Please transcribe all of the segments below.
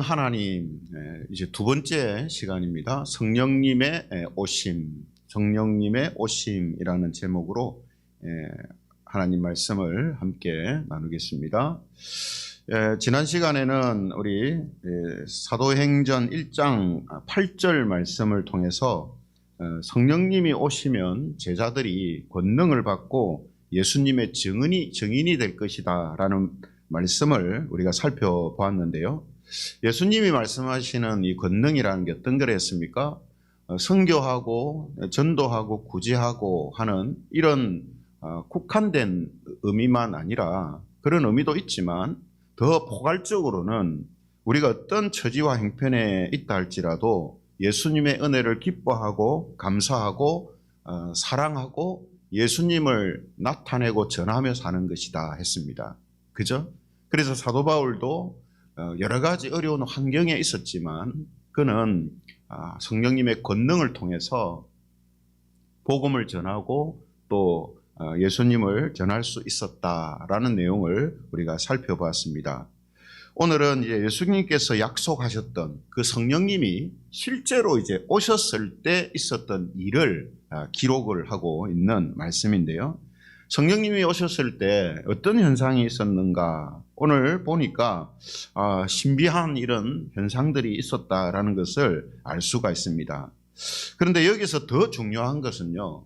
하나님 예, 이제 두 번째 시간입니다. 성령님의 예, 오심, 성령님의 오심이라는 제목으로 예, 하나님 말씀을 함께 나누겠습니다. 예, 지난 시간에는 우리 예, 사도행전 1장 8절 말씀을 통해서 어, 성령님이 오시면 제자들이 권능을 받고 예수님의 증인이 증인이 될 것이다라는 말씀을 우리가 살펴보았는데요. 예수님이 말씀하시는 이 권능이라는 게 어떤 거랬습니까? 어, 선교하고 전도하고 구제하고 하는 이런 어, 국한된 의미만 아니라 그런 의미도 있지만 더 포괄적으로는 우리가 어떤 처지와 형편에 있다 할지라도 예수님의 은혜를 기뻐하고 감사하고 어, 사랑하고 예수님을 나타내고 전하며 사는 것이다 했습니다. 그죠? 그래서 사도 바울도 어, 여러 가지 어려운 환경에 있었지만 그는 아, 성령님의 권능을 통해서 복음을 전하고 또 어, 예수님을 전할 수 있었다라는 내용을 우리가 살펴봤습니다. 오늘은 이제 예수님께서 약속하셨던 그 성령님이 실제로 이제 오셨을 때 있었던 일을 아, 기록을 하고 있는 말씀인데요. 성령님이 오셨을 때 어떤 현상이 있었는가? 오늘 보니까 아, 신비한 이런 현상들이 있었다라는 것을 알 수가 있습니다. 그런데 여기서 더 중요한 것은요.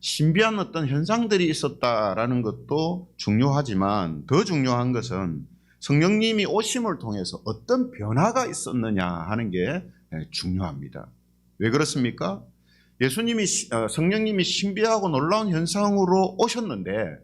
신비한 어떤 현상들이 있었다라는 것도 중요하지만 더 중요한 것은 성령님이 오심을 통해서 어떤 변화가 있었느냐 하는 게 중요합니다. 왜 그렇습니까? 예수님이 어, 성령님이 신비하고 놀라운 현상으로 오셨는데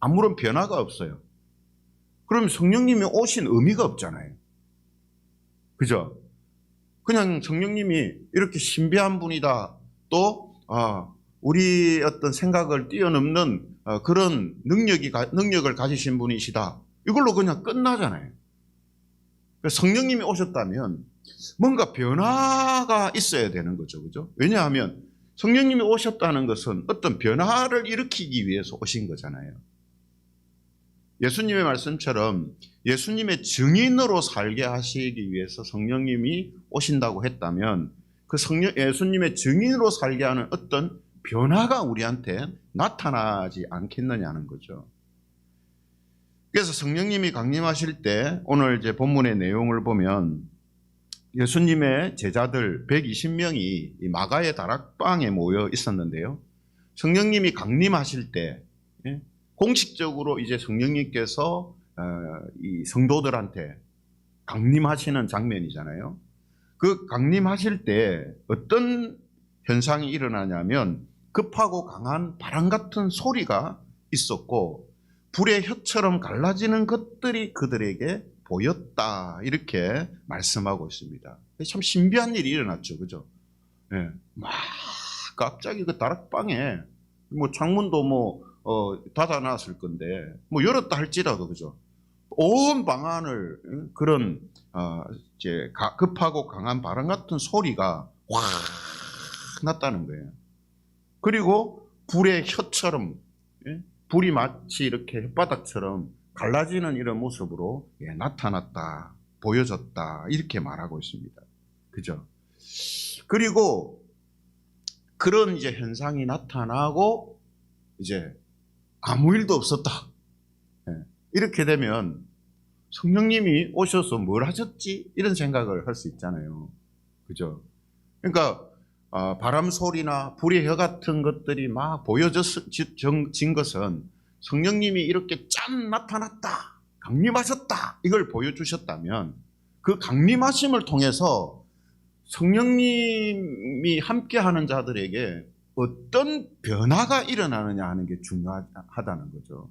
아무런 변화가 없어요. 그럼 성령님이 오신 의미가 없잖아요. 그죠? 그냥 성령님이 이렇게 신비한 분이다. 또 아, 우리 어떤 생각을 뛰어넘는 어, 그런 능력이 능력을 가지신 분이시다. 이걸로 그냥 끝나잖아요. 성령님이 오셨다면 뭔가 변화가 있어야 되는 거죠. 그죠? 왜냐하면 성령님이 오셨다는 것은 어떤 변화를 일으키기 위해서 오신 거잖아요. 예수님의 말씀처럼 예수님의 증인으로 살게 하시기 위해서 성령님이 오신다고 했다면 그 성령, 예수님의 증인으로 살게 하는 어떤 변화가 우리한테 나타나지 않겠느냐는 거죠. 그래서 성령님이 강림하실 때 오늘 이제 본문의 내용을 보면 예수님의 제자들 120명이 마가의 다락방에 모여 있었는데요. 성령님이 강림하실 때 예, 공식적으로 이제 성령님께서 어, 이 성도들한테 강림하시는 장면이잖아요. 그 강림하실 때 어떤 현상이 일어나냐면 급하고 강한 바람 같은 소리가 있었고 불의 혀처럼 갈라지는 것들이 그들에게 보였다 이렇게 말씀하고 있습니다. 참 신비한 일이 일어났죠, 그죠? 예, 막 갑자기 그 다락방에 뭐 창문도 뭐 어, 닫아놨을 건데 뭐 열었다 할지라도 그죠? 온 방안을 그런 어, 이제 급하고 강한 바람 같은 소리가 확 났다는 거예요. 그리고 불의 혀처럼 예? 불이 마치 이렇게 혓바닥처럼 갈라지는 이런 모습으로 예, 나타났다, 보여졌다 이렇게 말하고 있습니다. 그죠? 그리고 그런 이제 현상이 나타나고 이제 아무 일도 없었다. 예, 이렇게 되면 성령님이 오셔서 뭘 하셨지? 이런 생각을 할 수 있잖아요. 그죠? 그러니까 어, 바람 소리나 불의 혀 같은 것들이 막 보여진 것은 성령님이 이렇게 짠 나타났다, 강림하셨다 이걸 보여주셨다면 그 강림하심을 통해서 성령님이 함께하는 자들에게 어떤 변화가 일어나느냐 하는 게 중요하다는 거죠.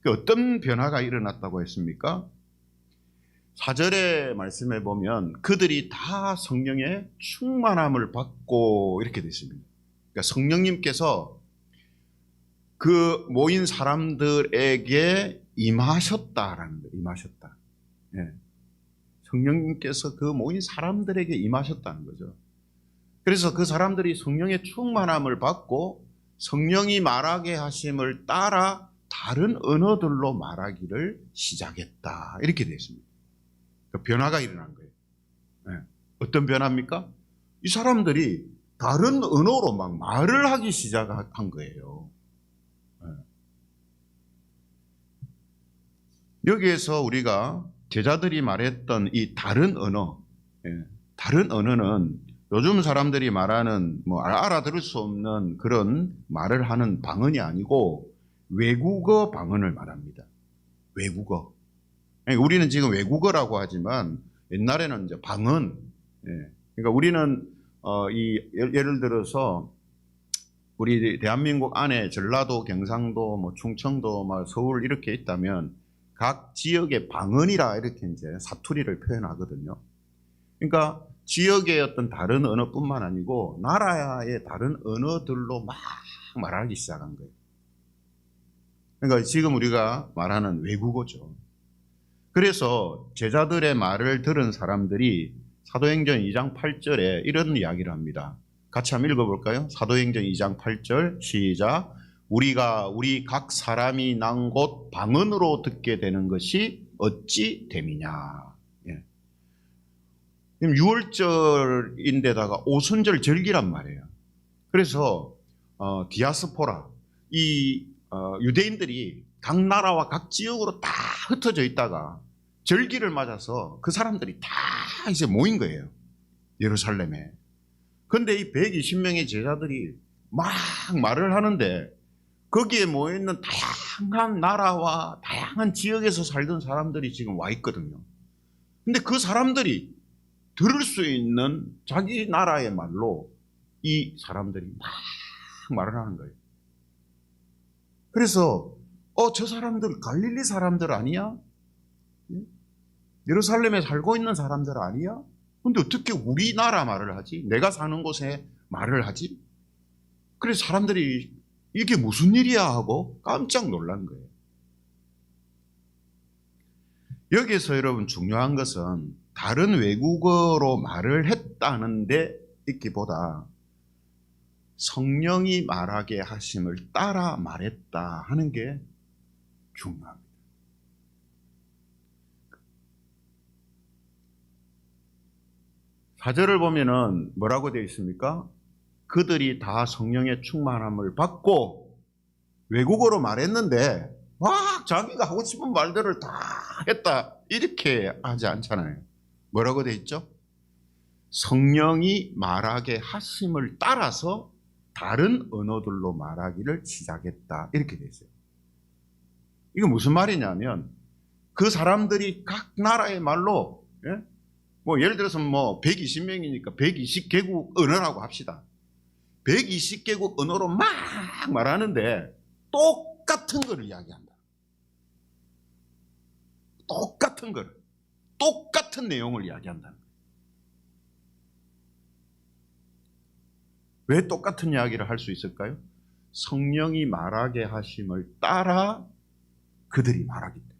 그 어떤 변화가 일어났다고 했습니까? 4절의 말씀에 보면 그들이 다 성령의 충만함을 받고 이렇게 되어 있습니다. 그러니까 성령님께서 그 모인 사람들에게 임하셨다라는 거예요. 임하셨다. 예. 성령님께서 그 모인 사람들에게 임하셨다는 거죠. 그래서 그 사람들이 성령의 충만함을 받고 성령이 말하게 하심을 따라 다른 언어들로 말하기를 시작했다. 이렇게 되어 있습니다. 그 변화가 일어난 거예요. 예. 어떤 변화입니까? 이 사람들이 다른 언어로 막 말을 하기 시작한 거예요. 예. 여기에서 우리가 제자들이 말했던 이 다른 언어, 예, 다른 언어는 요즘 사람들이 말하는 뭐 알아들을 수 없는 그런 말을 하는 방언이 아니고 외국어 방언을 말합니다. 외국어. 예, 우리는 지금 외국어라고 하지만 옛날에는 이제 방언. 예, 그러니까 우리는 어, 이 예- 예를 들어서 우리 대한민국 안에 전라도, 경상도, 뭐 충청도, 뭐 서울 이렇게 있다면 각 지역의 방언이라 이렇게 이제 사투리를 표현하거든요. 그러니까 지역의 어떤 다른 언어뿐만 아니고 나라의 다른 언어들로 막 말하기 시작한 거예요. 그러니까 지금 우리가 말하는 외국어죠. 그래서 제자들의 말을 들은 사람들이 사도행전 2장 8절에 이런 이야기를 합니다. 같이 한번 읽어볼까요? 사도행전 2장 8절 시작. 우리가 우리 각 사람이 난 곳 방언으로 듣게 되는 것이 어찌 됨이냐. 예. 6월절인데다가 오순절 절기란 말이에요. 그래서 어, 디아스포라 이 어, 유대인들이 각 나라와 각 지역으로 다 흩어져 있다가 절기를 맞아서 그 사람들이 다 이제 모인 거예요. 예루살렘에. 근데 이 120명의 제자들이 막 말을 하는데 거기에 모여있는 다양한 나라와 다양한 지역에서 살던 사람들이 지금 와 있거든요. 근데 그 사람들이 들을 수 있는 자기 나라의 말로 이 사람들이 막 말을 하는 거예요. 그래서 어 저 사람들 갈릴리 사람들 아니야? 예? 예루살렘에 살고 있는 사람들 아니야? 근데 어떻게 우리나라 말을 하지? 내가 사는 곳에 말을 하지? 그래서 사람들이 이게 무슨 일이야 하고 깜짝 놀란 거예요. 여기서 여러분 중요한 것은 다른 외국어로 말을 했다는데 있기보다 성령이 말하게 하심을 따라 말했다 하는 게 중요합니다. 사절을 보면은 뭐라고 되어 있습니까? 그들이 다 성령의 충만함을 받고 외국어로 말했는데 막 자기가 하고 싶은 말들을 다 했다 이렇게 하지 않잖아요. 뭐라고 되어 있죠? 성령이 말하게 하심을 따라서 다른 언어들로 말하기를 시작했다 이렇게 되어 있어요. 이게 무슨 말이냐면 그 사람들이 각 나라의 말로 예? 뭐 예를 들어서 뭐 120명이니까 120개국 언어라고 합시다. 120개국 언어로 막 말하는데 똑같은 거를 이야기한다. 똑같은 거를. 똑같은 내용을 이야기한다는 거예요. 왜 똑같은 이야기를 할 수 있을까요? 성령이 말하게 하심을 따라 그들이 말하기 때문에.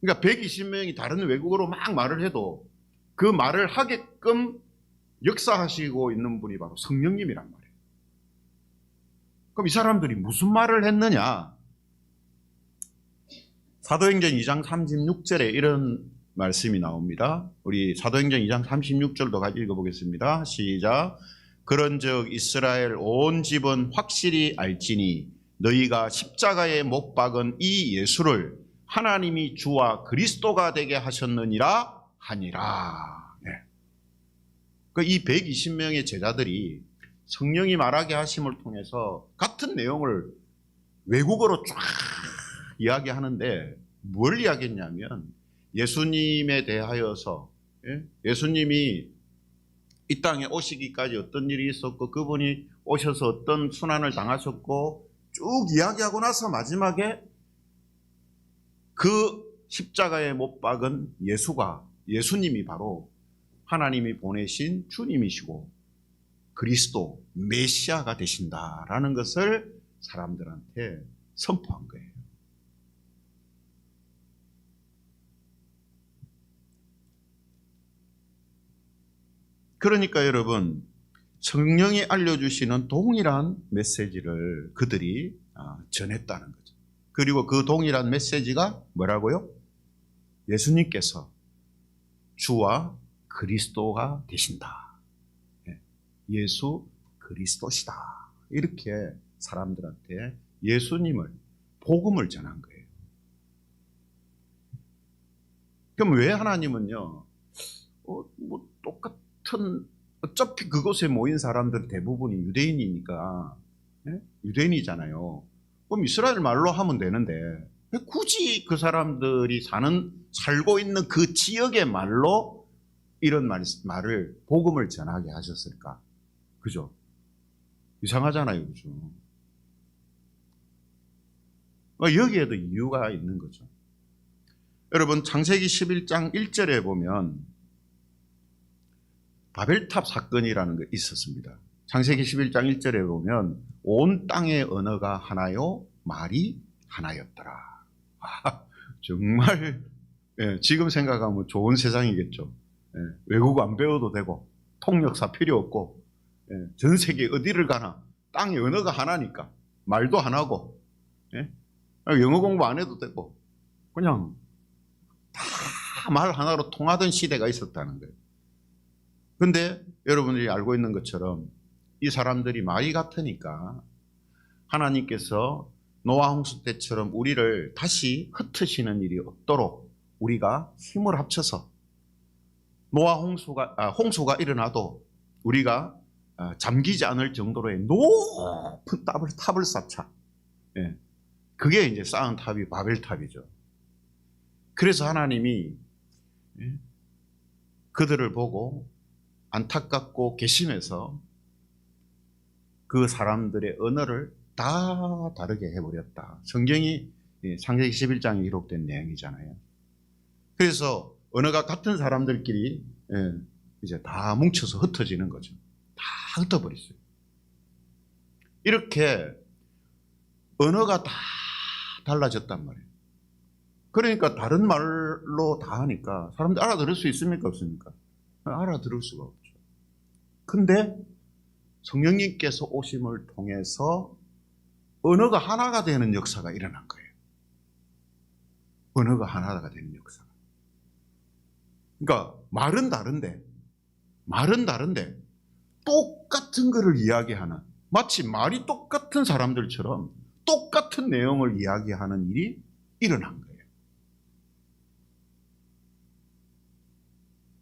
그러니까 120명이 다른 외국어로 막 말을 해도 그 말을 하게끔 역사하시고 있는 분이 바로 성령님이란 말이에요. 그럼 이 사람들이 무슨 말을 했느냐? 사도행전 2장 36절에 이런 말씀이 나옵니다. 우리 사도행전 2장 36절도 같이 읽어보겠습니다. 시작. 그런즉 이스라엘 온 집은 확실히 알지니 너희가 십자가에 못 박은 이 예수를 하나님이 주와 그리스도가 되게 하셨느니라 하니라. 네. 그이 120명의 제자들이 성령이 말하게 하심을 통해서 같은 내용을 외국어로 쫙 이야기하는데 뭘 이야기했냐면 예수님에 대하여서 예? 예수님이 이 땅에 오시기까지 어떤 일이 있었고 그분이 오셔서 어떤 순환을 당하셨고 쭉 이야기하고 나서 마지막에 그 십자가에 못 박은 예수가 예수님이 바로 하나님이 보내신 주님이시고 그리스도 메시아가 되신다라는 것을 사람들한테 선포한 거예요. 그러니까 여러분 성령이 알려주시는 동일한 메시지를 그들이 아, 전했다는 거죠. 그리고 그 동일한 메시지가 뭐라고요? 예수님께서 주와 그리스도가 되신다. 예, 예수 그리스도시다. 이렇게 사람들한테 예수님을 복음을 전한 거예요. 그럼 왜 하나님은요? 어, 뭐 똑같 은 어차피 그곳에 모인 사람들 대부분이 유대인이니까 예? 유대인이잖아요. 그럼 이스라엘 말로 하면 되는데 왜 굳이 그 사람들이 사는 살고 있는 그 지역의 말로 이런 말, 말을 복음을 전하게 하셨을까? 그죠? 이상하잖아요, 그죠? 어, 여기에도 이유가 있는 거죠. 여러분 창세기 11장 1절에 보면 바벨탑 사건이라는 게 있었습니다. 창세기 11장 1절에 보면 온 땅의 언어가 하나요 말이 하나였더라. 아, 정말 예, 지금 생각하면 좋은 세상이겠죠. 예, 외국어 안 배워도 되고 통역사 필요 없고 예, 전 세계 어디를 가나 땅의 언어가 하나니까 말도 하나고 예, 영어 공부 안 해도 되고 그냥 다 말 하나로 통하던 시대가 있었다는 거예요. 근데 여러분들이 알고 있는 것처럼 이 사람들이 말이 같으니까 하나님께서 노아 홍수 때처럼 우리를 다시 흩으시는 일이 없도록 우리가 힘을 합쳐서 노아 홍수가 아, 홍수가 일어나도 우리가 아, 잠기지 않을 정도로의 높은 탑을 탑을 쌓자. 예. 그게 이제 쌓은 탑이 바벨탑이죠. 그래서 하나님이 예, 그들을 보고 안타깝고 계심해서 그 사람들의 언어를 다 다르게 해버렸다. 성경이 예, 창세기 11장에 기록된 내용이잖아요. 그래서 언어가 같은 사람들끼리 예, 이제 다 뭉쳐서 흩어지는 거죠. 다 흩어버렸어요. 이렇게 언어가 다 달라졌단 말이에요. 그러니까 다른 말로 다 하니까 사람들 알아들을 수 있습니까? 없습니까? 알아들을 수가 없죠. 근데 성령님께서 오심을 통해서 언어가 하나가 되는 역사가 일어난 거예요. 언어가 하나가 되는 역사가. 그러니까 말은 다른데, 말은 다른데, 똑같은 것을 이야기하는, 마치 말이 똑같은 사람들처럼 똑같은 내용을 이야기하는 일이 일어난 거예요.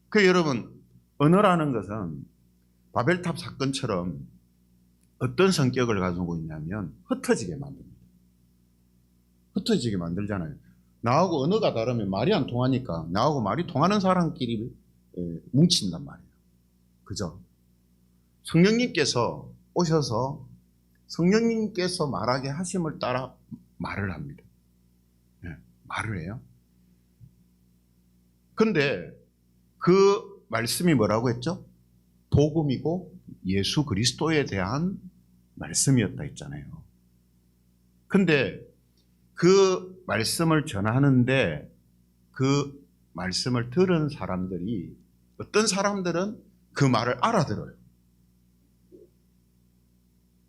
그 여러분, 언어라는 것은 바벨탑 사건처럼 어떤 성격을 가지고 있냐면 흩어지게 만듭니다. 흩어지게 만들잖아요. 나하고 언어가 다르면 말이 안 통하니까 나하고 말이 통하는 사람끼리 예, 뭉친단 말이에요. 그죠? 성령님께서 오셔서 성령님께서 말하게 하심을 따라 말을 합니다. 예, 말을 해요. 근데 그 말씀이 뭐라고 했죠? 복음이고 예수 그리스도에 대한 말씀이었다 했잖아요. 근데 그 말씀을 전하는데 그 말씀을 들은 사람들이 어떤 사람들은 그 말을 알아들어요.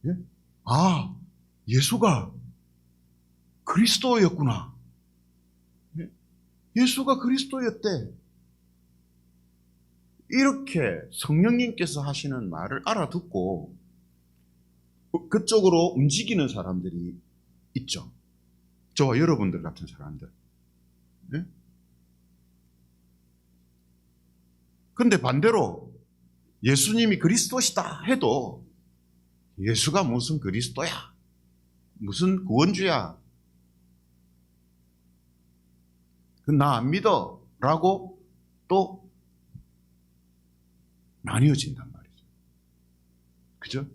예? 아, 예수가 그리스도였구나. 예? 예수가 그리스도였대. 이렇게 성령님께서 하시는 말을 알아듣고 그쪽으로 움직이는 사람들이 있죠. 저와 여러분들 같은 사람들. 네? 근데 반대로 예수님이 그리스도시다 해도 예수가 무슨 그리스도야? 무슨 구원주야? 나 안 믿어. 라고 또 나뉘어진단 말이죠. 그죠?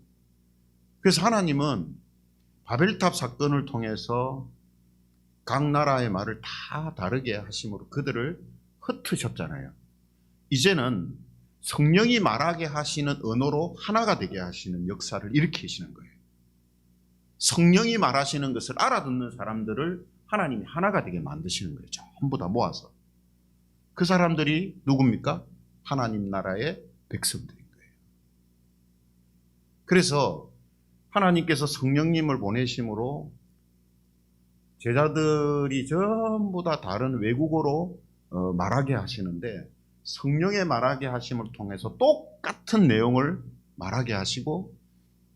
그래서 하나님은 바벨탑 사건을 통해서 각 나라의 말을 다 다르게 하심으로 그들을 흩으셨잖아요. 이제는 성령이 말하게 하시는 언어로 하나가 되게 하시는 역사를 일으키시는 거예요. 성령이 말하시는 것을 알아듣는 사람들을 하나님이 하나가 되게 만드시는 거예요. 전부 다 모아서. 그 사람들이 누굽니까? 하나님 나라의 백성들인 거예요. 그래서 하나님께서 성령님을 보내심으로 제자들이 전부 다 다른 외국어로 어, 말하게 하시는데 성령의 말하게 하심을 통해서 똑같은 내용을 말하게 하시고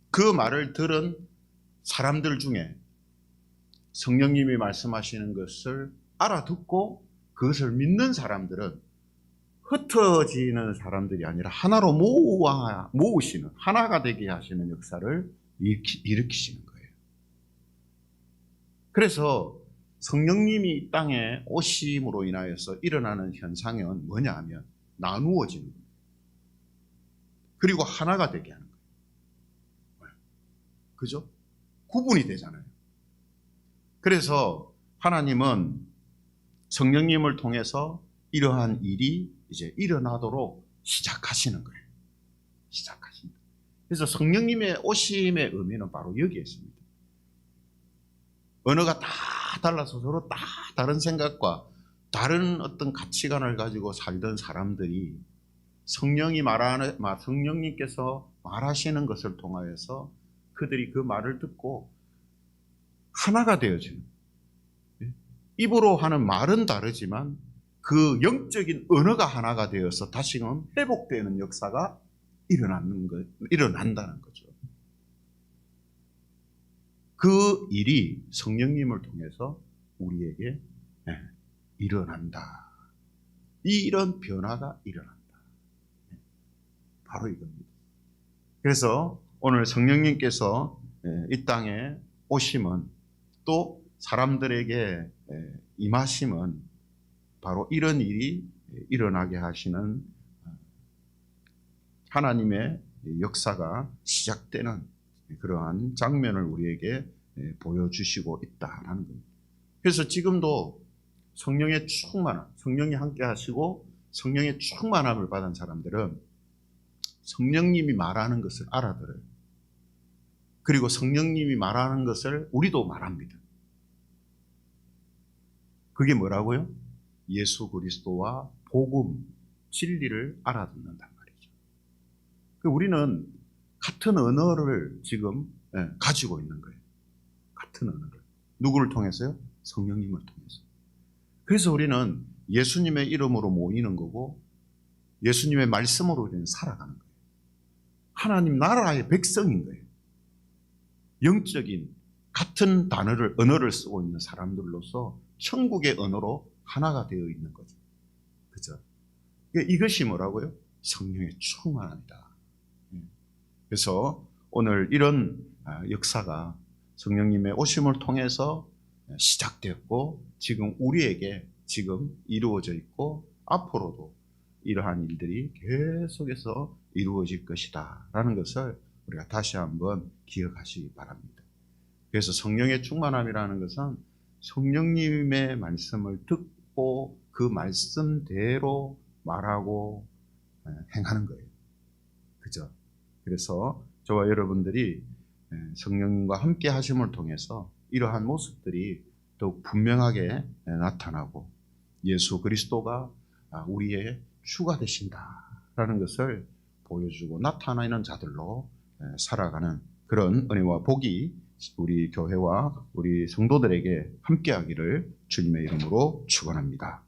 그 말을 들은 사람들 중에 성령님이 말씀하시는 것을 알아듣고 그것을 믿는 사람들은 흩어지는 사람들이 아니라 하나로 모아, 모으시는 하나가 되게 하시는 역사를 일으키, 일으키시는 거예요. 그래서 성령님이 이 땅에 오심으로 인하여서 일어나는 현상은 뭐냐 하면 나누어지는 거예요. 그리고 하나가 되게 하는 거예요. 그죠? 구분이 되잖아요. 그래서 하나님은 성령님을 통해서 이러한 일이 이제 일어나도록 시작하시는 거예요. 시작하신다. 그래서 성령님의 오심의 의미는 바로 여기에 있습니다. 언어가 다 달라서 서로 다 다른 생각과 다른 어떤 가치관을 가지고 살던 사람들이 성령이 말하는 마- 성령님께서 말하시는 것을 통하여서 그들이 그 말을 듣고 하나가 되어지는 예? 입으로 하는 말은 다르지만 그 영적인 언어가 하나가 되어서 다시금 회복되는 역사가 일어나는 거, 일어난다는 거죠. 그 일이 성령님을 통해서 우리에게 예, 일어난다. 이 이런 변화가 일어난다. 예, 바로 이겁니다. 그래서 오늘 성령님께서 예, 이 땅에 오심은 또 사람들에게 예, 임하심은 바로 이런 일이 일어나게 하시는 어, 하나님의 역사가 시작되는 그러한 장면을 우리에게 예, 보여주시고 있다라는 겁니다. 그래서 지금도 성령의 충만함, 성령이 함께 하시고 성령의 충만함을 받은 사람들은 성령님이 말하는 것을 알아들어요. 그리고 성령님이 말하는 것을 우리도 말합니다. 그게 뭐라고요? 예수 그리스도와 복음, 진리를 알아듣는단 말이죠. 그 우리는 같은 언어를 지금 예, 가지고 있는 거예요. 같은 언어를. 누구를 통해서요? 성령님을 통해서. 그래서 우리는 예수님의 이름으로 모이는 거고 예수님의 말씀으로 우리는 살아가는 거예요. 하나님 나라의 백성인 거예요. 영적인 같은 단어를 언어를 쓰고 있는 사람들로서 천국의 언어로 하나가 되어 있는 거죠. 그죠? 이것이 뭐라고요? 성령의 충만함이다. 예. 그래서 오늘 이런 아, 역사가 성령님의 오심을 통해서 시작되었고 지금 우리에게 지금 이루어져 있고 앞으로도 이러한 일들이 계속해서 이루어질 것이다 라는 것을 우리가 다시 한번 기억하시기 바랍니다. 그래서 성령의 충만함이라는 것은 성령님의 말씀을 듣고 그 말씀대로 말하고 에, 행하는 거예요. 그죠? 그래서 저와 여러분들이 에, 성령님과 함께 하심을 통해서 이러한 모습들이 더욱 분명하게 에, 나타나고 예수 그리스도가 아, 우리의 주가 되신다라는 것을 보여주고 나타나는 자들로 에, 살아가는 그런 은혜와 복이 우리 교회와 우리 성도들에게 함께하기를 주님의 이름으로 축원합니다.